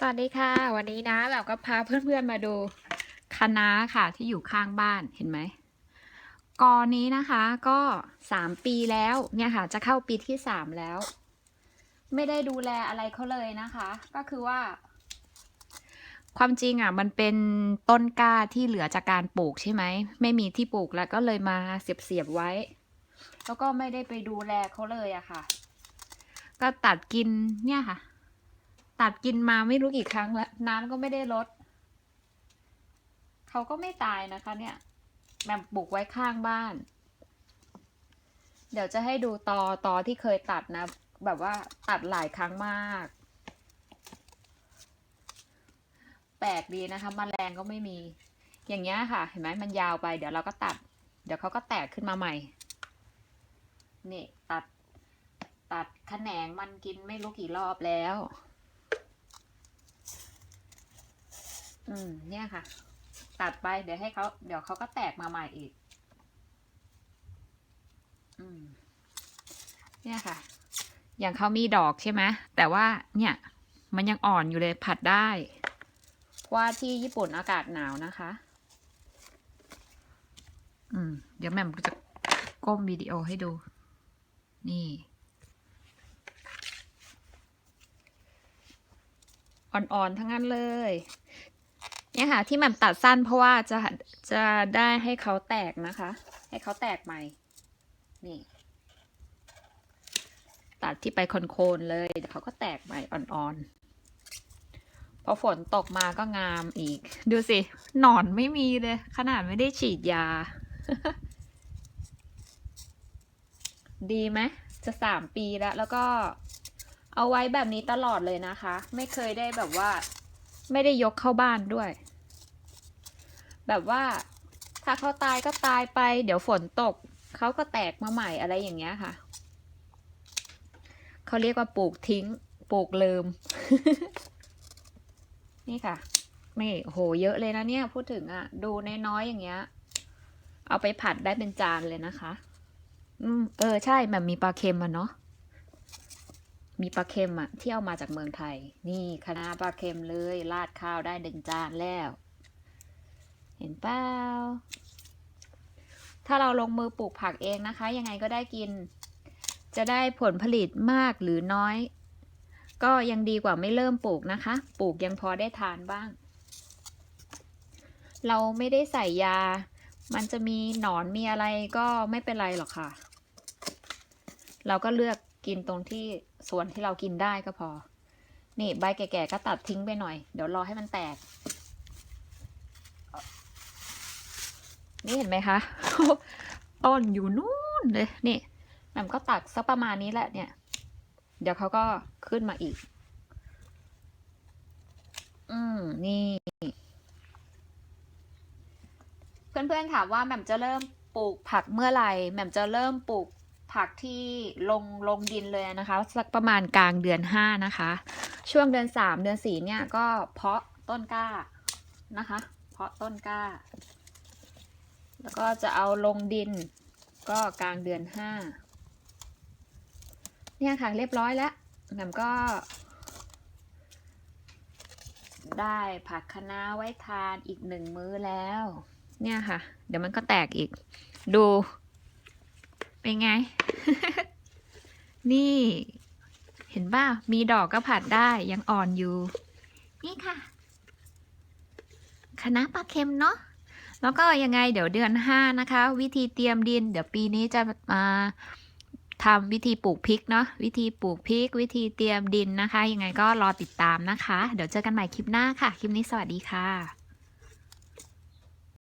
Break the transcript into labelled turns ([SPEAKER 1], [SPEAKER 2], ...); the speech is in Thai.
[SPEAKER 1] สวัสดีค่ะ วันนี้นะแบบก็พาเพื่อนๆมาดูคณะค่ะที่อยู่ข้างบ้านเห็นไหมกอนี้นะคะก็สามปีแล้วเนี่ยค่ะ จะเข้าปีที่สามแล้ว ไม่ได้ดูแลอะไรเขาเลยนะคะ ก็คือว่า ความจริงอะ มันเป็นต้นกล้าที่เหลือจากการปลูกใช่ไหมไม่มีที่ปลูกแล้วก็เลยมาเสียบๆไว้ แล้วก็ไม่ได้ไปดูแลเขาเลยอะค่ะ ก็ตัดกินเนี่ยค่ะ ตัดกินมาไม่รู้กี่ครั้งแล้ว น้ำก็ไม่ได้ลด เขาก็ไม่ตายนะคะ เนี่ยแบบปลูกไว้ข้างบ้าน เดี๋ยวจะให้ดูตอตอที่เคยตัดนะ แบบว่าตัดหลายครั้งมาก แปลกดีนะคะมแมลงก็ไม่มี อย่างเงี้ยค่ะ เห็นไหมมันยาวไป เดี๋ยวเราก็ตัด เดี๋ยวเขาก็แตกขึ้นมาใหม่ นี่ตัด ตัดแขนงมันกินไม่รู้กี่รอบแล้ว อืม เนี่ยค่ะ ตัดไปเดี๋ยวให้เขาเดี๋ยวเขาก็แตกมาใหม่อีก อืม เนี่ยค่ะ อย่างเขามีดอกใช่ไหมแต่ว่าเนี่ย มันยังอ่อนอยู่เลยผัดได้เพราะว่าที่ญี่ปุ่นอากาศหนาวนะคะ อืม เดี๋ยวแม่มจะก้มวิดีโอให้ดู นี่ อ่อนๆ ทั้งนั้นเลย เนี่ยค่ะ ที่แหม่มตัดสั้นเพราะว่าจะจะได้ให้เขาแตกนะคะ ให้เขาแตกใหม่ นี่ ตัดที่ไปโคนๆเลยเดี๋ยวเขาก็แตกใหม่อ่อนๆพอฝนตกมาก็งามอีก ดูสิหนอนไม่มีเลย ขนาดไม่ได้ฉีดยา ดีไหมจะสามปีแล้ว แล้วก็เอาไว้แบบนี้ตลอดเลยนะคะ ไม่เคยได้แบบว่า ไม่ได้ยกเข้าบ้านด้วย แบบว่าถ้าเขาตายก็ตายไป เดี๋ยวฝนตก เขาก็แตกมาใหม่อะไรอย่างเงี้ยค่ะ เขาเรียกว่าปลูกทิ้ง ปลูกเลืมนี่ค่ะนี่โหเยอะเลยนะเนี่ย พูดถึงอะดูน้อยๆอย่างเงี้ย เอาไปผัดได้เป็นจานเลยนะคะ อืมเออใช่แบบมีปลาเค็มอะเนาะ มีปลาเค็มอะที่เอามาจากเมืองไทย นี่คณะปลาเค็มเลยราดข้าวได้หนึ่งจานแล้ว เห็นเปล่าถ้าเราลงมือปลูกผักเองนะคะ ยังไงก็ได้กิน จะได้ผลผลิตมากหรือน้อย ก็ยังดีกว่าไม่เริ่มปลูกนะคะ ปลูกยังพอได้ทานบ้าง เราไม่ได้ใส่ยา มันจะมีหนอนมีอะไรก็ไม่เป็นไรหรอกค่ะ เราก็เลือก กินตรงที่ส่วนที่เรากินได้ก็พอ นี่ใบแก่ๆก็ตัดทิ้งไปหน่อย เดี๋ยวรอให้มันแตก นี่เห็นไหมคะต้นอยู่นู่นเลยนี่แหม่มก็ตักสักประมาณนี้แหละเนี่ย เดี๋ยวเขาก็ขึ้นมาอีก อืมนี่ เพื่อนๆถามว่าแหม่มจะเริ่มปลูกผักเมื่อไหร่แหม่มจะเริ่มปลูก ผักที่ลงลงดินเลยนะคะ สักประมาณกลางเดือนห้านะคะ ช่วงเดือนสามเดือนสี่เนี่ยก็เพาะต้นกล้านะคะ เพาะต้นกล้า แล้วก็จะเอาลงดินก็กลางเดือนห้าเนี่ยค่ะเรียบร้อยแล้วแหม่มก็ ได้ผักคะน้าไว้ทานอีกหนึ่งมื้อแล้ว เนี่ยค่ะ เดี๋ยวมันก็แตกอีกดู เป็นไง นี่ เห็นป่ะ มีดอกก็ผัดได้ยังอ่อนอยู่ นี่ค่ะคณะน้าปลาเค็มเนาะแล้วก็ยังไงเดี๋ยวเดือนห้านะคะ วิธีเตรียมดิน เดี๋ยวปีนี้จะมาทำวิธีปลูกพริกเนาะวิธีปลูกพริก วิธีเตรียมดินนะคะ ยังไงก็รอติดตามนะคะ เดี๋ยวเจอกันใหม่คลิปหน้าค่ะ คลิปนี้สวัสดีค่ะ